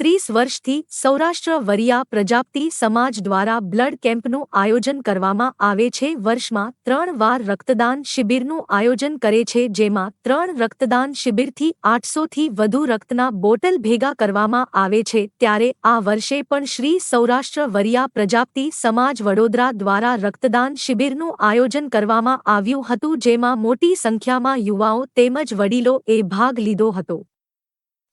ત્રીસ વર્ષથી સૌરાષ્ટ્ર વરિયા પ્રજાપતિ સમાજ દ્વારા બ્લડ કેમ્પનું આયોજન કરવામાં આવે છે. વર્ષમાં ત્રણ વાર રક્તદાન શિબિરનું આયોજન કરે છે, જેમાં ત્રણ રક્તદાન શિબિરથી આઠસોથી વધુ રક્તના બોટલ ભેગા કરવામાં આવે છે. ત્યારે આ વર્ષે પણ શ્રી સૌરાષ્ટ્ર વરિયા પ્રજાપતિ સમાજ વડોદરા દ્વારા રક્તદાન શિબિરનું આયોજન કરવામાં આવ્યું હતું, જેમાં મોટી સંખ્યામાં યુવાઓ તેમજ વડીલોએ ભાગ લીધો હતો.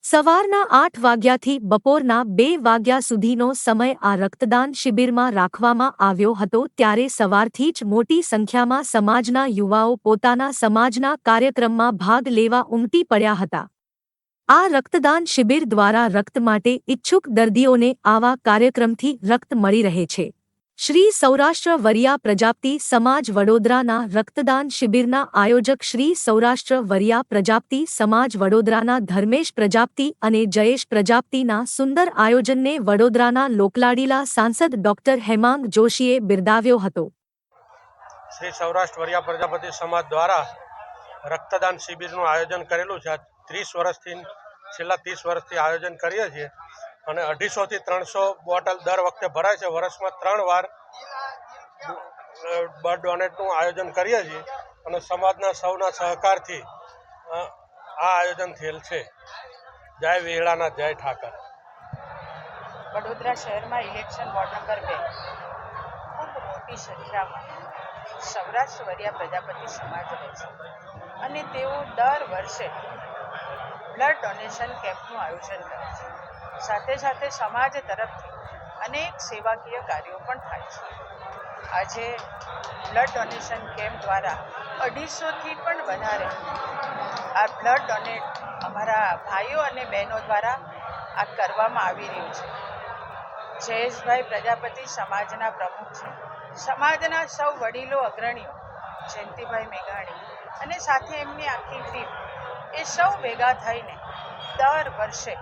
સવારના આઠ વાગ્યાથી બપોરના બે વાગ્યા સુધીનો સમય આ રક્તદાન શિબિરમાં રાખવામાં આવ્યો હતો ત્યારે સવારથી જ મોટી સંખ્યામાં સમાજના યુવાઓ પોતાના સમાજના કાર્યક્રમમાં ભાગ લેવા ઉમટી પડ્યા હતા. આ રક્તદાન શિબિર દ્વારા રક્ત માટે ઇચ્છુક દર્દીઓને આવા કાર્યક્રમથી રક્ત મળી રહે છે. શ્રી સૌરાષ્ટ્ર વરિયા પ્રજાપતિ સમાજ વડોદરાના રક્તદાન શિબિરના આયોજક શ્રી સૌરાષ્ટ્ર વરિયા પ્રજાપતિ સમાજ વડોદરાના ધર્મેશ પ્રજાપતિ અને જયેશ પ્રજાપતિના સુંદર આયોજનને વડોદરાના લોકલાડીલા સાંસદ ડોક્ટર હેમાંગ જોશીએ બિરદાવ્યો હતો. શ્રી સૌરાષ્ટ્ર વરિયા પ્રજાપતિ સમાજ દ્વારા રક્તદાન શિબિરનું આયોજન કરેલું છે. ત્રીસ વર્ષથી, છેલ્લા ત્રીસ વર્ષથી આયોજન કરીએ છીએ. અને અઢીસોથી ત્રણસો બોટલ દર વખતે ભરાય છે. વર્ષમાં ત્રણ વાર બ્લડ ડોનેટનું આયોજન કરીએ છીએ અને સમાજના સૌના સહકારથી આ આયોજન થયેલ છે. જય વેળાના જય ઠાકર. વડોદરા શહેરમાં ઇલેક્શન વોર્ડ નંબર બે ખૂબ મોટી સંખ્યામાં સૌરાષ્ટ્ર વરિયા પ્રજાપતિ સમાજ રહે છે. અને તેઓ દર વર્ષે બ્લડ ડોનેશન કેમ્પનું આયોજન કરે છે. સાથે સાથે સમાજ તરફથી અનેક સેવાકીય કાર્યો પણ થાય છે. આજે બ્લડ ડોનેશન કેમ્પ દ્વારા અઢીસોથી પણ વધારે આ બ્લડ ડોનેટ અમારા ભાઈઓ અને બહેનો દ્વારા આ કરવામાં આવી રહ્યું છે. જયેશભાઈ પ્રજાપતિ સમાજના પ્રમુખ છે. સમાજના સૌ વડીલો અગ્રણીઓ જયંતિભાઈ મેઘાણી અને સાથે એમની આખી ટીમ એ સૌ ભેગા થઈને દર વર્ષે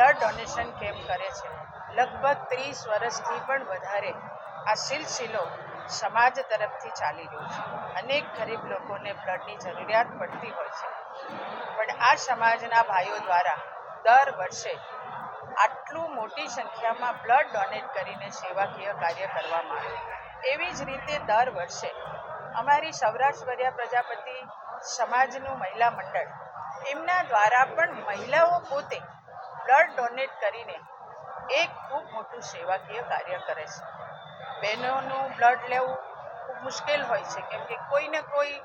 બ્લડ ડોનેશન કેમ્પ કરે છે. લગભગ ત્રીસ વર્ષથી પણ વધારે આ સિલસિલો સમાજ તરફથી ચાલી રહ્યો છે. અનેક ગરીબ લોકોને બ્લડની જરૂરિયાત પડતી હોય છે. પણ આ સમાજના ભાઈઓ દ્વારા દર વર્ષે આટલું મોટી સંખ્યામાં બ્લડ ડોનેટ કરીને સેવાકીય કાર્ય કરવામાં આવે. એવી જ રીતે દર વર્ષે અમારી સૌરાષ્ટ્રવર્યા પ્રજાપતિ સમાજનું મહિલા મંડળ એમના દ્વારા પણ મહિલાઓ પોતે બ્લડ ડોનેટ કરીને એક ખૂબ મોટું સેવાકીય કાર્ય કરે છે. બહેનોનું બ્લડ લેવું ખૂબ મુશ્કેલ હોય છે, કેમ કે કોઈને કોઈ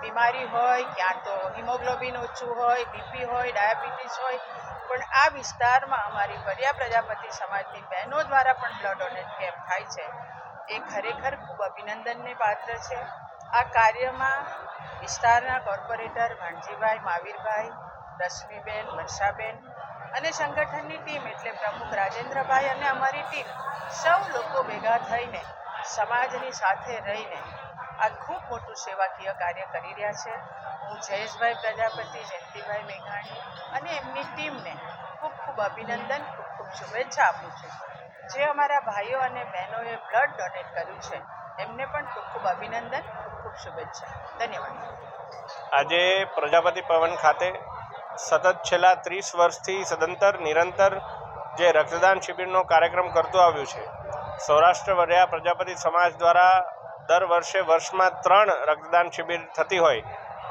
બીમારી હોય, ક્યાં તો હિમોગ્લોબિન ઓછું હોય, બીપી હોય, ડાયાબિટીસ હોય, પણ આ વિસ્તારમાં અમારી વરિયા પ્રજાપતિ સમાજની બહેનો દ્વારા પણ બ્લડ ડોનેટ કેમ્પ થાય છે. એ ખરેખર ખૂબ અભિનંદનને પાત્ર છે. આ કાર્યમાં વિસ્તારના કોર્પોરેટર ભાણજીભાઈ માવીરભાઈ, રશ્મિબેન, વર્ષાબેન અને સંગઠનની ટીમ એટલે પ્રમુખ રાજેન્દ્રભાઈ અને અમારી ટીમ સૌ લોકો ભેગા થઈને સમાજની સાથે રહીને આ ખૂબ મોટું સેવાકીય કાર્ય કરી રહ્યા છે. હું જયેશભાઈ પ્રજાપતિ, જયંતિભાઈ મેઘાણી અને એમની ટીમને ખૂબ ખૂબ અભિનંદન, ખૂબ ખૂબ શુભેચ્છા આપું છું. જે અમારા ભાઈઓ અને બહેનોએ બ્લડ ડોનેટ કર્યું છે, એમને પણ ખૂબ ખૂબ અભિનંદન, ખૂબ ખૂબ શુભેચ્છા. ધન્યવાદ. આજે પ્રજાપતિ ભવન ખાતે સતત છેલ્લા ત્રીસ વર્ષથી સદંતર, નિરંતર જે રક્તદાન શિબિરનો કાર્યક્રમ કરતો આવ્યું છે. સૌરાષ્ટ્ર વર્યા પ્રજાપતિ સમાજ દ્વારા દર વર્ષે વર્ષમાં ત્રણ રક્તદાન શિબિર થતી હોય,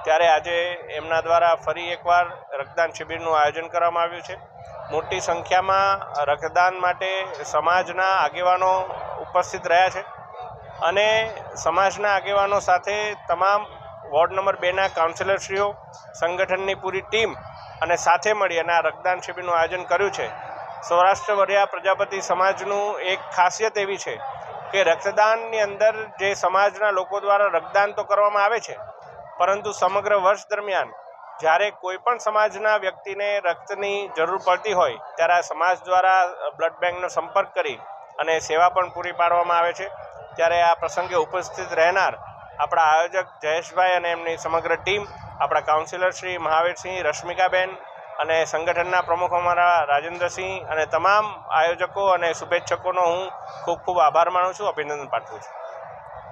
ત્યારે આજે એમના દ્વારા ફરી એકવાર રક્તદાન શિબિરનું આયોજન કરવામાં આવ્યું છે. મોટી સંખ્યામાં રક્તદાન માટે સમાજના આગેવાનો ઉપસ્થિત રહ્યા છે અને સમાજના આગેવાનો સાથે તમામ વોર્ડ નંબર બેના કાઉન્સિલરશ્રીઓ, સંગઠનની પૂરી ટીમ અને સાથે મળી અને આ રક્તદાન શિબિરનું આયોજન કર્યું છે. સૌરાષ્ટ્ર વરિયા પ્રજાપતિ સમાજનું એક ખાસિયત એવી છે કે રક્તદાનની અંદર જે સમાજના લોકો દ્વારા રક્તદાન તો કરવામાં આવે છે, પરંતુ સમગ્ર વર્ષ દરમિયાન જ્યારે કોઈ પણ સમાજના વ્યક્તિને રક્તની જરૂર પડતી હોય ત્યારે આ સમાજ દ્વારા બ્લડ બેંકનો સંપર્ક કરી અને સેવા પણ પૂરી પાડવામાં આવે છે. ત્યારે આ પ્રસંગે ઉપસ્થિત રહેનાર આપણા આયોજક જયેશભાઈ અને એમની સમગ્ર ટીમ આપણા કાઉન્સિલર શ્રી મહાવીરસિંહ, રશ્મિકાબેન અને સંગઠનના પ્રમુખ અમારા રાજેન્દ્રસિંહ અને તમામ આયોજકો અને શુભેચ્છકોનો હું ખૂબ ખૂબ આભાર માનું છું, અભિનંદન પાઠવું છું.